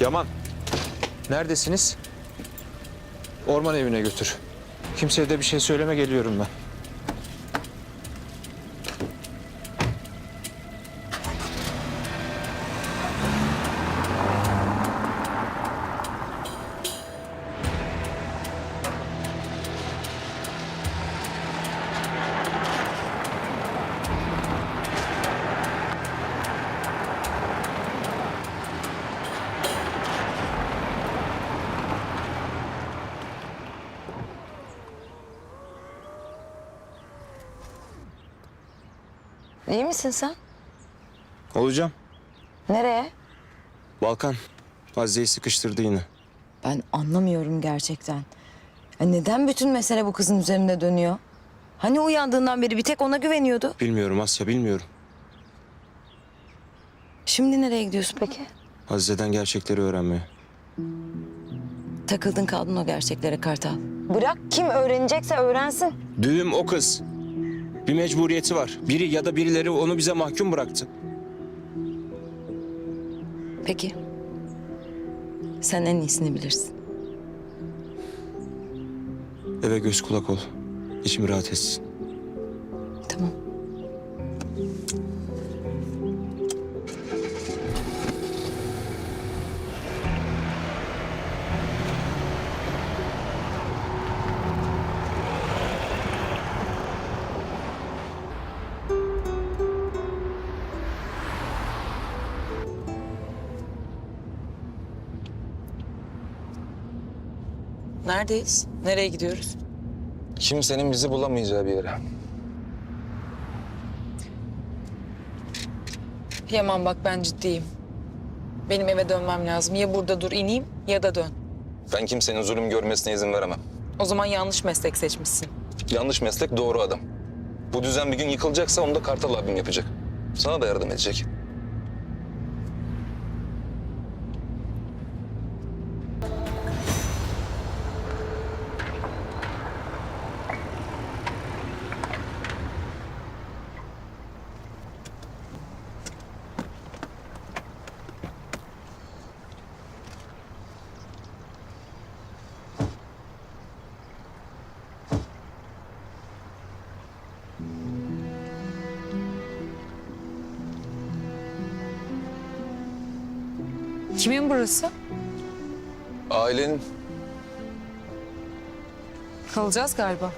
Yaman. Neredesiniz? Orman evine götür. Kimseye de bir şey söyleme geliyorum ben. İyi misin sen? Olacağım. Nereye? Balkan. Azize'yi sıkıştırdı yine. Ben anlamıyorum gerçekten. Ya neden bütün mesele bu kızın üzerinde dönüyor? Hani uyandığından beri bir tek ona güveniyordu. Bilmiyorum Asya bilmiyorum. Şimdi nereye gidiyorsun peki? Azize'den gerçekleri öğrenmeye. Takıldın kaldın o gerçeklere Kartal. Bırak kim öğrenecekse öğrensin. Düğüm o kız. Bir mecburiyeti var. Biri ya da birileri onu bize mahkum bıraktı. Peki. Sen en iyisini bilirsin. Eve göz kulak ol. İçim rahat etsin. Neredeyiz? Nereye gidiyoruz? Kimsenin bizi bulamayacağı bir yere. Yaman bak ben ciddiyim. Benim eve dönmem lazım. Ya burada dur ineyim ya da dön. Ben kimsenin zulüm görmesine izin veremem. O zaman yanlış meslek seçmişsin. Yanlış meslek doğru adam. Bu düzen bir gün yıkılacaksa onu da Kartal abim yapacak. Sana da yardım edecek. Kimin burası? Ailenin Kalacağız galiba.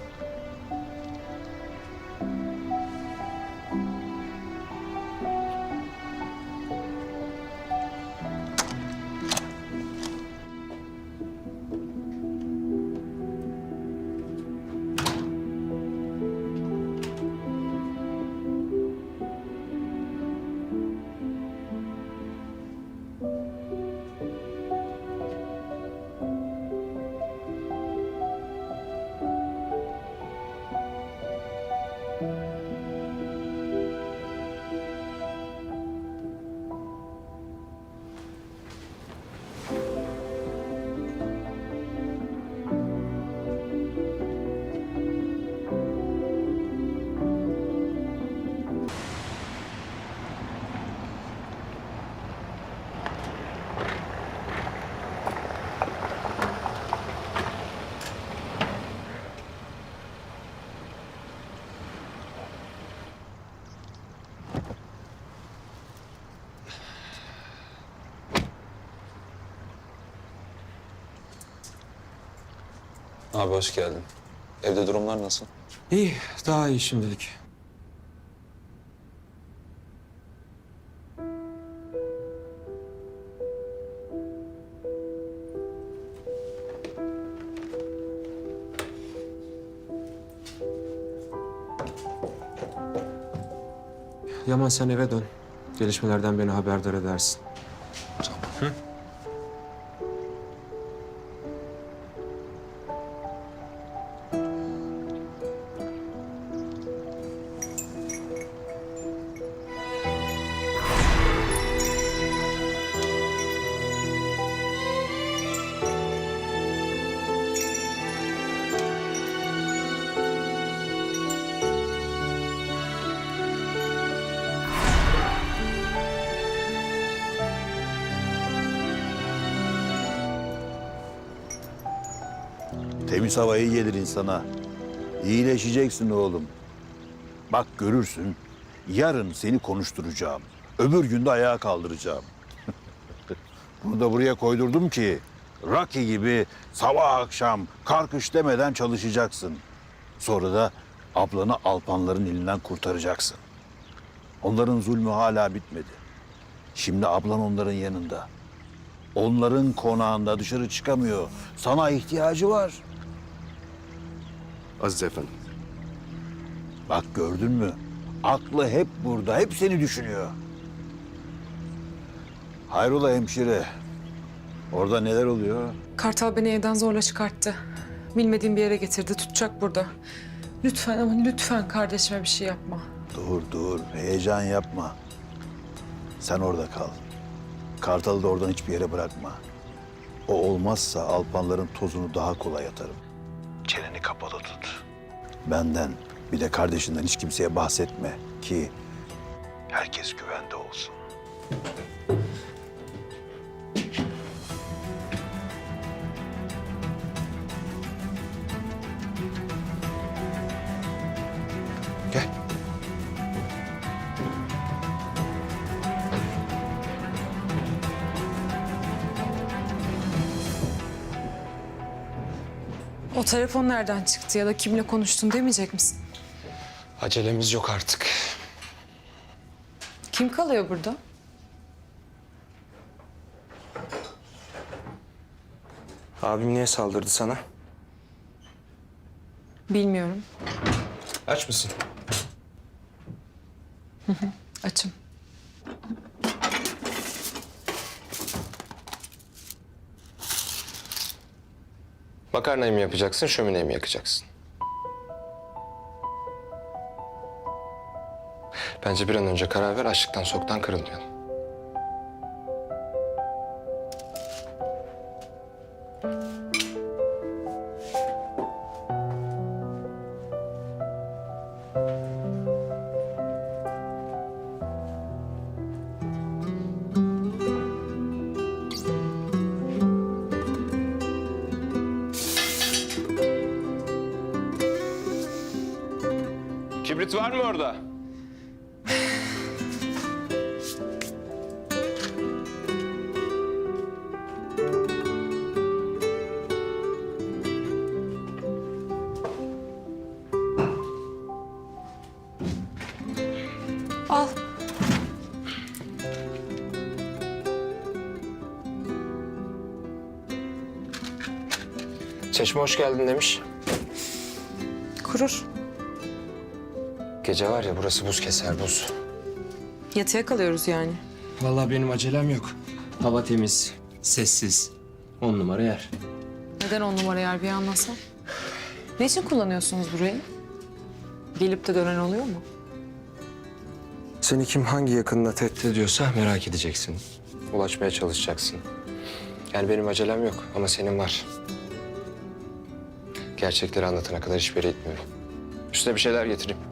Abi hoş geldin. Evde durumlar nasıl? İyi, daha iyi şimdilik. Yaman sen eve dön. Gelişmelerden beni haberdar edersin. Temiz havayı gelir insana. İyileşeceksin oğlum. Bak görürsün, yarın seni konuşturacağım. Öbür gün de ayağa kaldıracağım. Bunu da buraya koydurdum ki Rocky gibi sabah akşam karkış demeden çalışacaksın. Sonra da ablanı Alpanların elinden kurtaracaksın. Onların zulmü hala bitmedi. Şimdi ablan onların yanında. Onların konağında dışarı çıkamıyor. Sana ihtiyacı var. Aziz efendim. Bak gördün mü? Aklı hep burada, hep seni düşünüyor. Hayrola hemşire? Orada neler oluyor? Kartal beni evden zorla çıkarttı. Bilmediğim bir yere getirdi. Tutacak burada. Lütfen ama lütfen kardeşime bir şey yapma. Dur dur, heyecan yapma. Sen orada kal. Kartalı da oradan hiçbir yere bırakma. O olmazsa Alpanların tozunu daha kolay atarım. Çeneni kapalı tut. Benden bir de kardeşinden hiç kimseye bahsetme ki herkes güvende olsun. O telefon nereden çıktı ya da kimle konuştun demeyecek misin? Acelemiz yok artık. Kim kalıyor burada? Abim niye saldırdı sana? Bilmiyorum. Aç mısın? Açım. Makarnayı mı yapacaksın, şömineyi mi yakacaksın? Bence bir an önce karar ver, açlıktan soktan kırılmayalım. Kibrit var mı orada? Al. Çeşme hoş geldin demiş. Kurur. Gece var ya burası buz keser buz. Yatıya kalıyoruz yani. Vallahi benim acelem yok. Hava temiz, sessiz. On numara yer. Neden on numara yer bir anlasan? Ne için kullanıyorsunuz burayı? Gelip de dönen oluyor mu? Seni kim hangi yakınına tehdit ediyorsa merak edeceksin. Ulaşmaya çalışacaksın. Yani benim acelem yok ama senin var. Gerçekleri anlatana kadar hiçbir yere gitmiyorum. Üstüne bir şeyler getireyim.